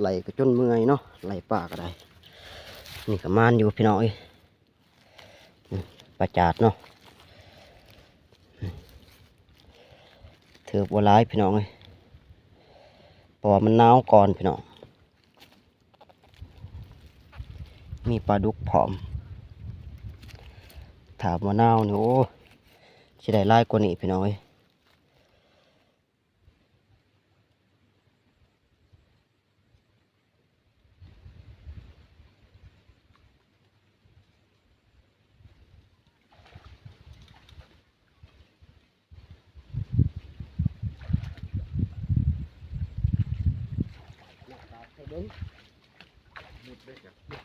ไหลก็จนเมื่อยเนาะไหลป่าก็ได้นี่ก็มานอยู่พี่น้องเอ้ยปลาจาดเนาะอืมถือบัวร้ายพี่น้องเอ้ยเพราะว่ามันหนาวก่อนพี่น้องมีปลาดุกผอม ถามว่าหนาวนี่โอ้สิได้หลายกว่านี้พี่น้องเอ้ย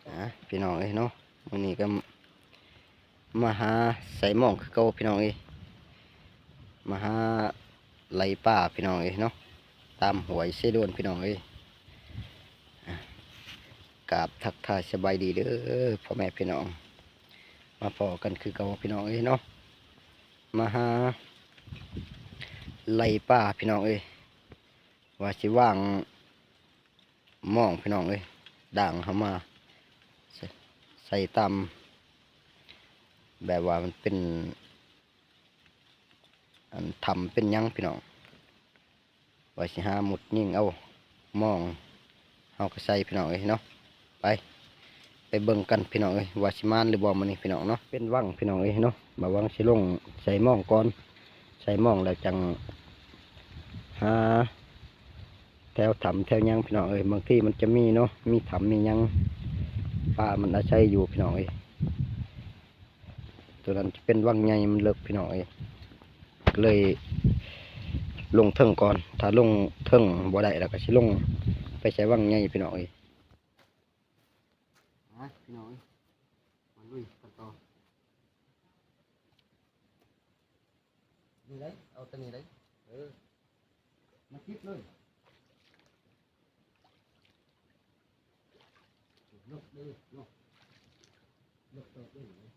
อะพี่น้องเอ้ยเนาะวันนี้ก็มาหาใส่หมองคือเก่าพี่น้องเอ้ยมาหาไหลป่าพี่น้องเอ้ยเนาะตามหวยเสดวนพี่น้องเอ้ยกราบทักทายสบายดีเด้อพ่อแม่พี่น้อง มาพอกันคือเก่าพี่น้องเอ้ยเนาะมาหาไหลป่าพี่น้องเอ้ยว่าสิว่างมองพี่น้องเอ้ย ด่างเข้ามาใส่ตามแบบว่ามันเป็นอันทำเป็นยังพี่น้องไว้สิหาหมุดยิ่งเอามองเฮาก็ใส่พี่น้องเอ้ยเนาะไป ไปเบิ่งกันพี่น้องเอ้ยว่าสิมานหรือบ่มันนี่พี่น้องเนาะเป็นวังพี่น้องเอ้ยเนาะมาวังสิลงใส่มองก่อนใส่มองแล้วจังหา แถวถ้ำแถวหยังพี่น้องเอ้ยบางที่มันจะมีเนาะมีถ้ำมีหยังปลามันอาศัยอยู่พี่น้องเอ้ยตัวนั้นจะเป็นวังใหญ่มันเลิกพี่น้องเอ้ยก็เลยลงเทิงก่อน ถ้าลงเทิงบ่ได้แล้วก็สิลงไปใช้วังใหญ่พี่น้องเอ้ยพี่น้องมาลุยกันต่อนี่เลยเอาตัวนี้เลยเออมาคิดเลย ลกเลยลกลกตัวเลย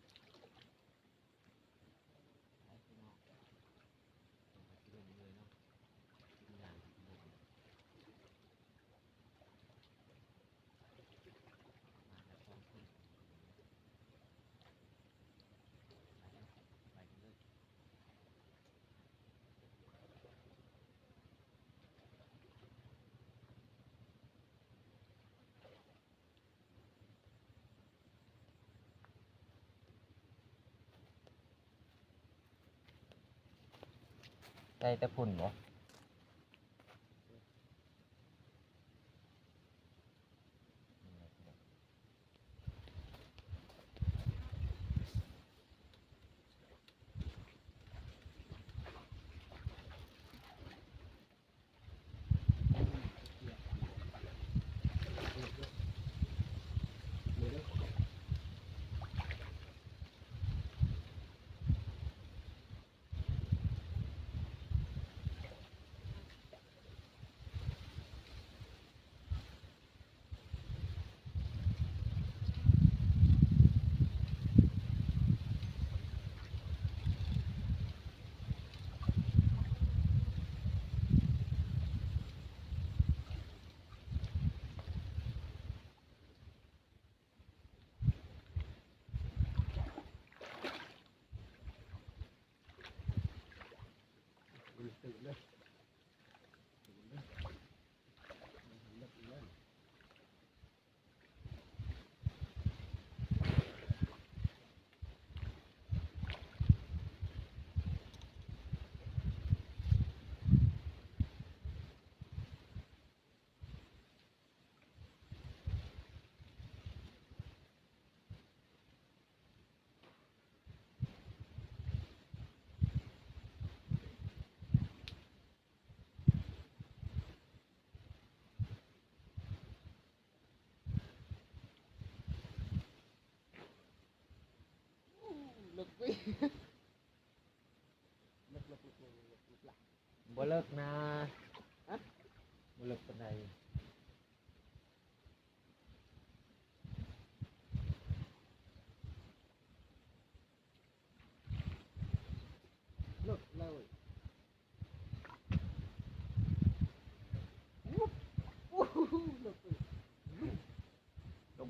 ได้แต่พุ่นบ่ ลึกวิลึกลึกลึกลึกลึกลึกละบ่เลิกนะบ่เลิกปานใด ลึกเลยอู้หูลึกเ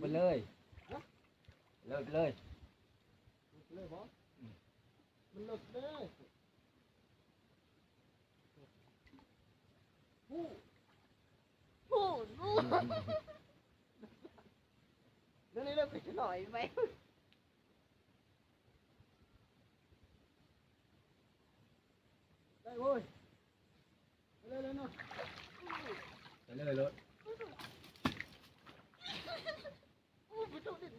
ลย เลยเลยไปเลย เลยบ่มันหลุดเด้อผู้ผู้ผู้เดี๋ยวนี้เริ่มไปหน่อยไหม ได้เว้ยไปเลยเลยเนาะไปเลยรถโอ้ประตูดิ่ง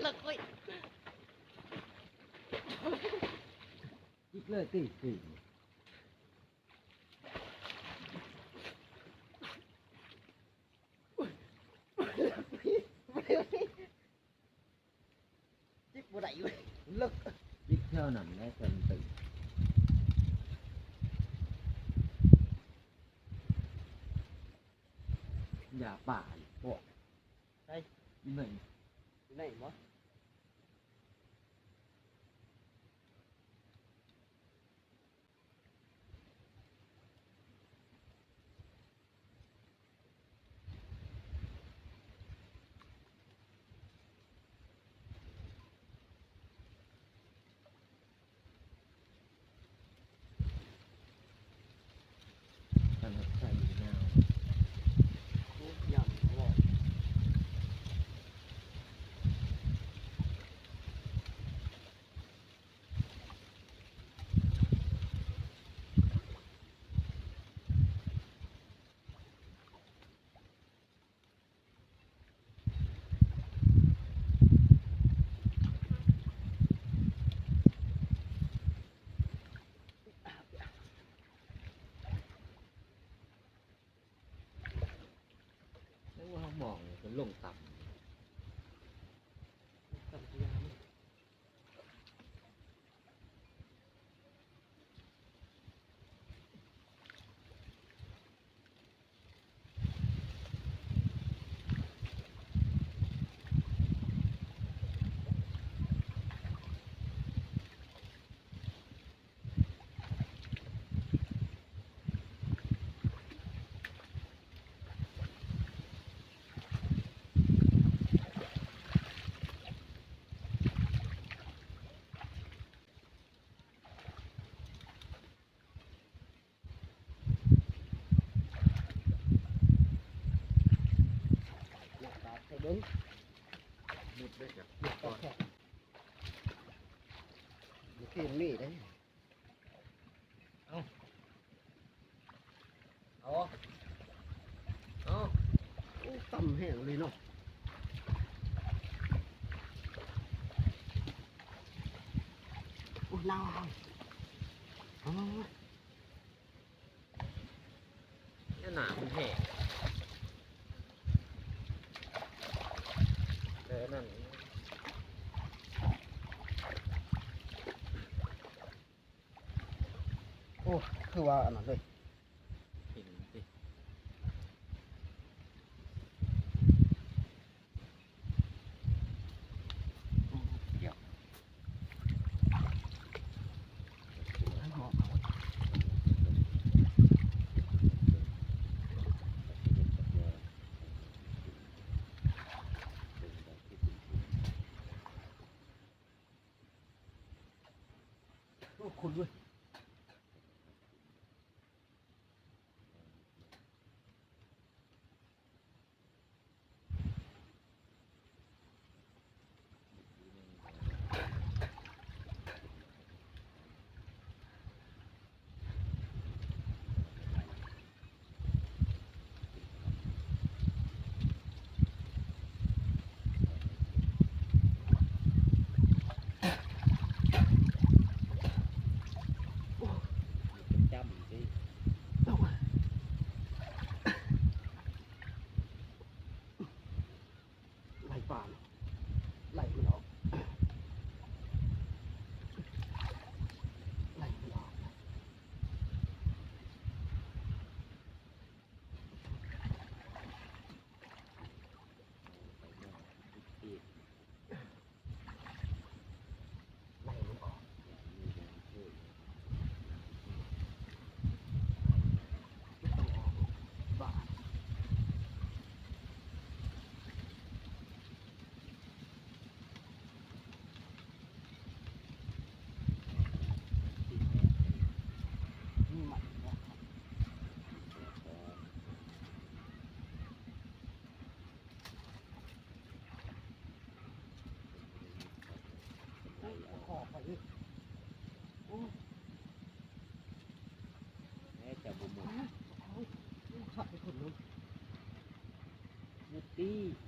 เลิกเว้ยจิกเลยตีตีจิกบ่ได้เว้ยเลิกจิกเท่านั้นแล้วจนตื่นอย่าป่าพวกใช่หนึ่ง ไหนบ่ สนับใส่หน้า โอ้ยยังบ่ แล้วว่าเขา มองมันลงต่ำ เบิ้งำมุดได้จากอยากตาแค่มันคือนี่ได้เอาเอาโอ้ต่ำแห้งเลยเนาะโอ้ยนาวเอาเอา คือว่ happy.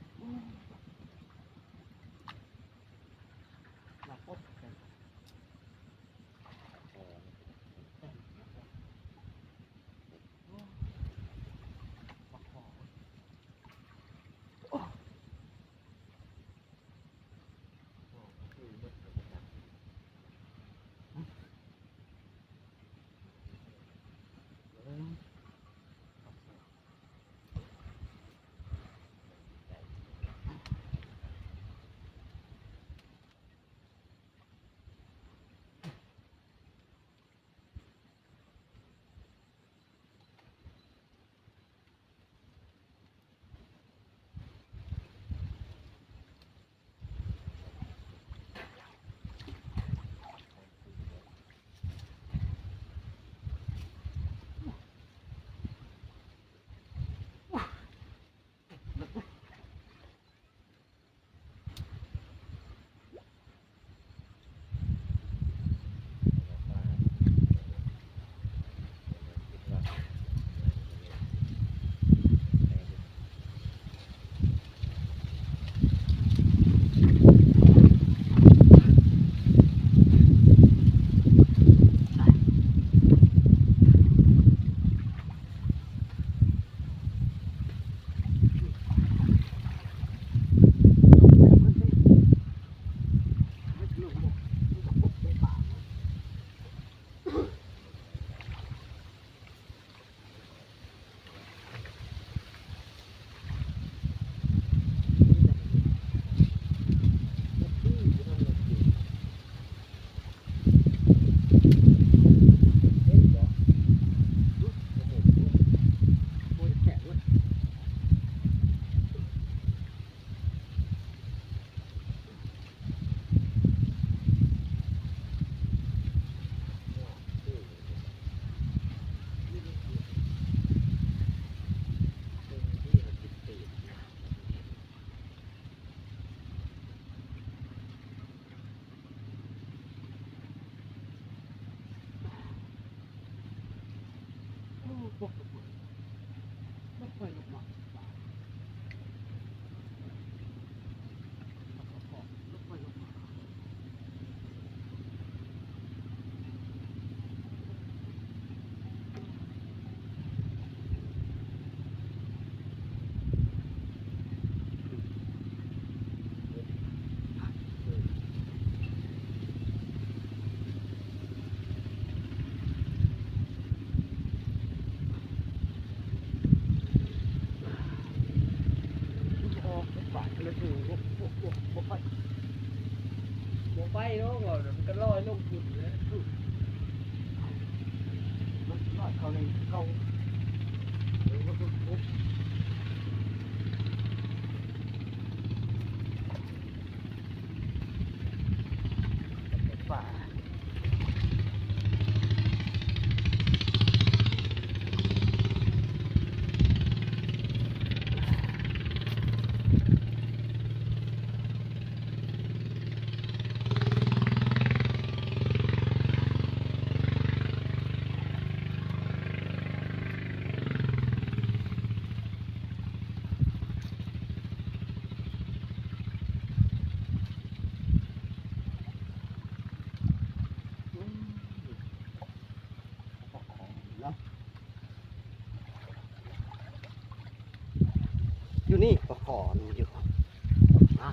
อยู่นี่ปลาขอมันอยู่อะ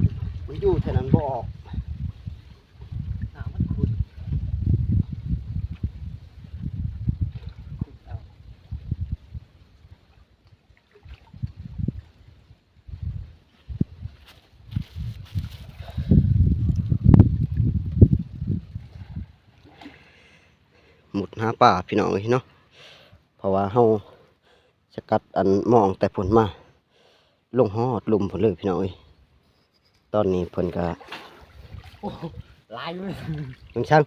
มันอยู่เท่านั้นบ่ออกน้ำมันขุ่นขุ่นเอาหมุดหาป่าพี่น้องเอ้ยเนาะเพราะว่าเฮาสกัดอันมองแต่ผลมา ลงฮอดลุมผลเลยพี่น้องเอ้ยตอนนี้เพิ่นก็โอ้ลายเลยยังช่าง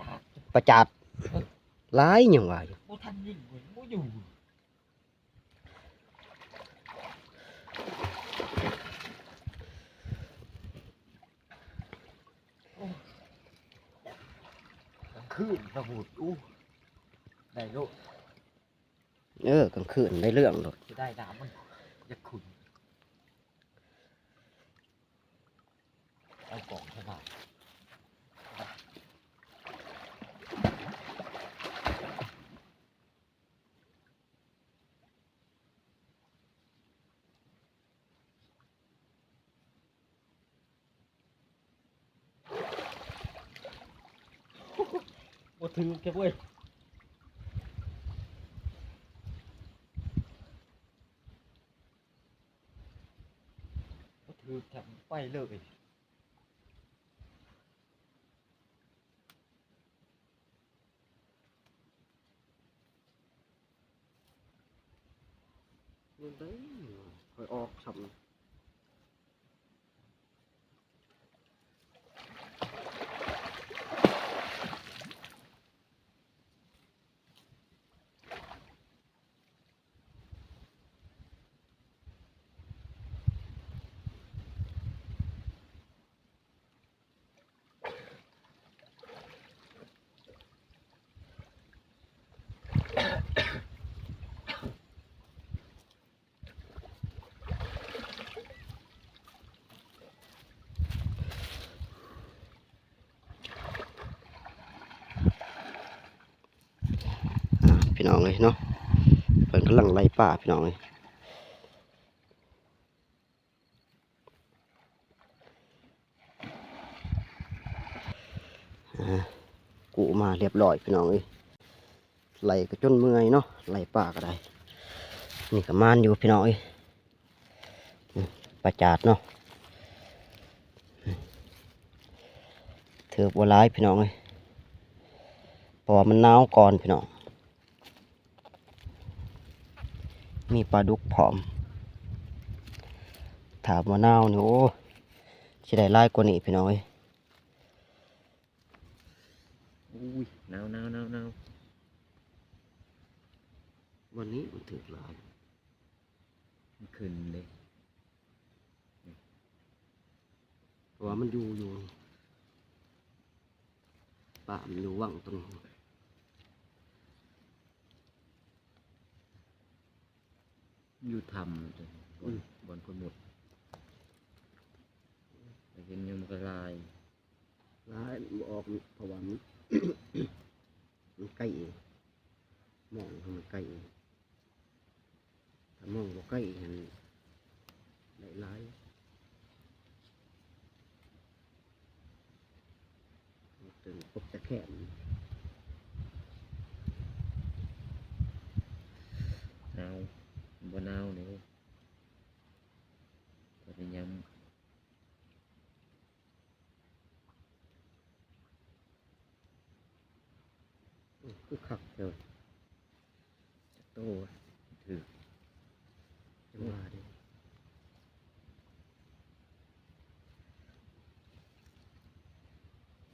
จากประจาดหลายหยังว่าอยู่บ่ทันยิงเว้ยบ่อยู่โอ้กลางคืนสมุดอู้ได้โลกเออกลางคืนได้เรื่องโลดจะได้น้ำมันจะขุ่นเอากล่องขนาด บ่ถือเก็บไว้บ่ถือแถมไปเลย มันได้ค่อยออกซ้ำ อ่า พี่น้องเลยเนาะเพิ่นกำลังไล่ป่าพี่น้องเลยอ่ากูมาเรียบร้อยพี่น้องเลยไล่ก็จนเมื่อยเนาะไล่ป่าก็ได้นี่ก็มานอยู่พี่น้องเอ้ยประจาดเนาะเถือกบัวร้ายพี่น้องเอ้ยเพราะมันหนาวก่อนพี่น้อง มีปลาดุกผอม ถามว่าหนาวนี่โอ้สิได้หลายกว่านี้พี่น้องเอ้ยอุ้ยหนาวหนาวหนาวหนาววันนี้มันถือหลายมันขึ้นเลยเพราะว่ามันอยู่อยู่ป่ามันอยู่ว่างตรงนี้ อยู่ทำจ้ะบนบนคนหมดแต่เห็นยังมันก็ลายหลายมันบ่ออกเพราะว่ามัน มันใกล้เองมองให้มันใกล้เองถ้ามองบ่ใกล้เห็นได้หลายตึงปกจะแขนหน บนเอาเนี่ยตัวนี้ยำ cứ khóc rồi tô thử. Đúng là đi.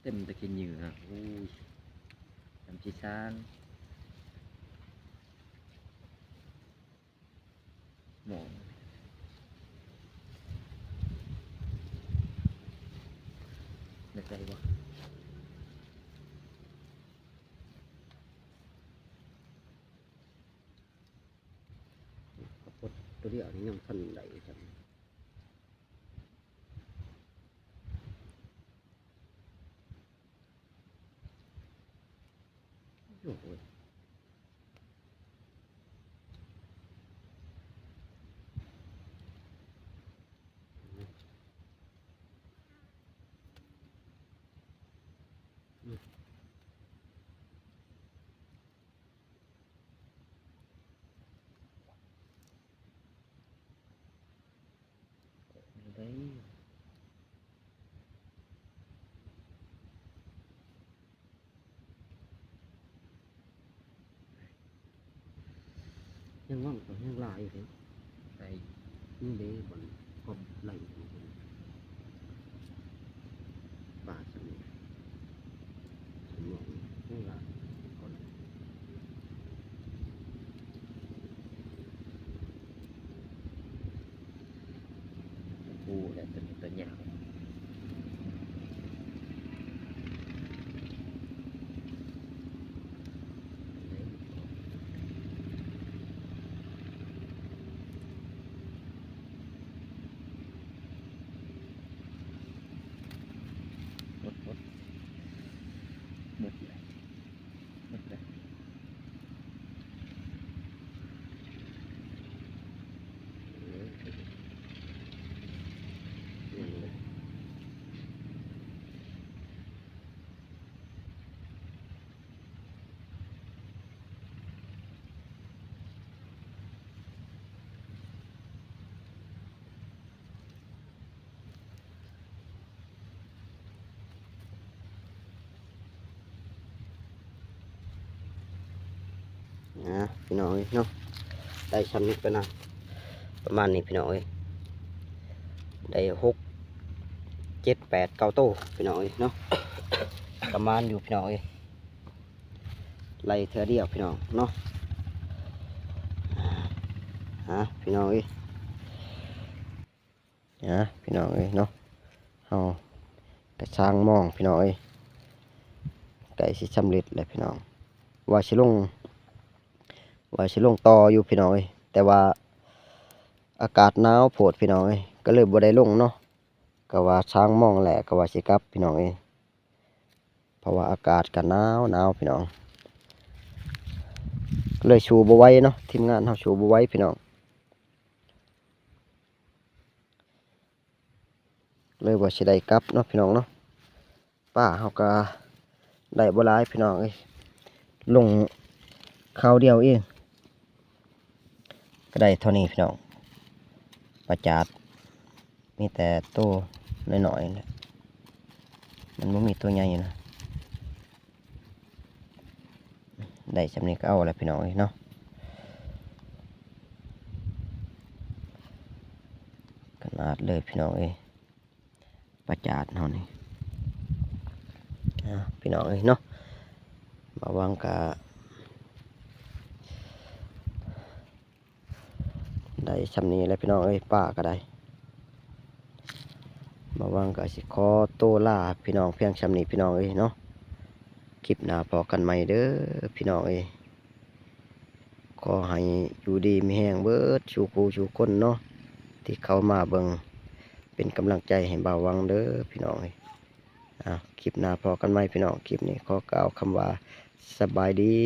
Tìm được cái nhựa. Ui. Làm chi san ชีซานหมองนึกได้บ่ข้าวโพดตัวเดียวนี่ยังทันได้ครับโอ้ห ได้ ยั งว่างก็ยังลายอยู่เลยไอ้นี่เด้บนกบไหลอยู่บนป่าสมุทรสมองยังหลายก่อน ปูแหละตัวนี้ตัวใหญ่หมดหมดหมดเลยหมดเลย เออยังเลย นะพี่น้องเอ้ยเนาะได้ชำนิดไปนะประมาณนี้พี่น้องเอ้ยได้หกเจ็ดแปดเก้าโต้พี่น้องเอ้ยเนาะประมาณอยู่พี่น้องเอ้ยไล่เธอเดียวพี่น้องเนาะฮะพี่น้องเอ้ยนะพี่น้องเอ้ยเนาะเอากระช่างมองพี่น้องเอ้ยไก่สิสำเร็จเลยพี่น้องว่าสิลง ว่าสิลงต่ออยู่พี่น้องเอ้ยแต่ว่าอากาศหนาวโพดพี่น้องเอ้ยก็เลยบ่ได้ลงเนาะก็ว่าช้างมองแหละก็ว่าสิกลับพี่น้องเอ้ยเพราะว่าอากาศก็หนาวหนาวพี่น้องก็เลยชูบ่ไว้เนาะทีมงานเฮาชูบ่ไว้พี่น้องเลยว่าสิได้กลับเนาะพี่น้องเนาะป้าเฮาก็ได้บ่หลายพี่น้องเอ้ยลงข้าวเดียวเอง ก็ได้เท่านี้พี่น้องประจาดมีแต่โตน้อยๆนะมันไม่มีตัวใหญ่นะได้สำนี้ก็เอาอะไรพี่น้องเอ้ยเนาะขนาดเลยพี่น้องเอ้ประจาดเท่านี้พี่น้องเอ้ยเนาะมาวางกะ ได้ ชำนี้แล้วพี่น้องเอ้ยป้าก็ได้ มาวังกับสิขอโตวล่าพี่น้องเพียงชำนี้พี่น้องเอ้ยเนาะคลิปหน้าพอกันใหม่เด้อพี่น้องเอ้ยขอให้อยู่ดีมีแห้งเบิดชูคูชูคนเนาะที่เขามาเบิงเป็นกำลังใจให้บ่าววังเด้อพี่น้องเอ้ยอะคลิปหน้าพอกันใหม่พี่น้องคลิปนี้ขอกล่าวคำว่าสบายดี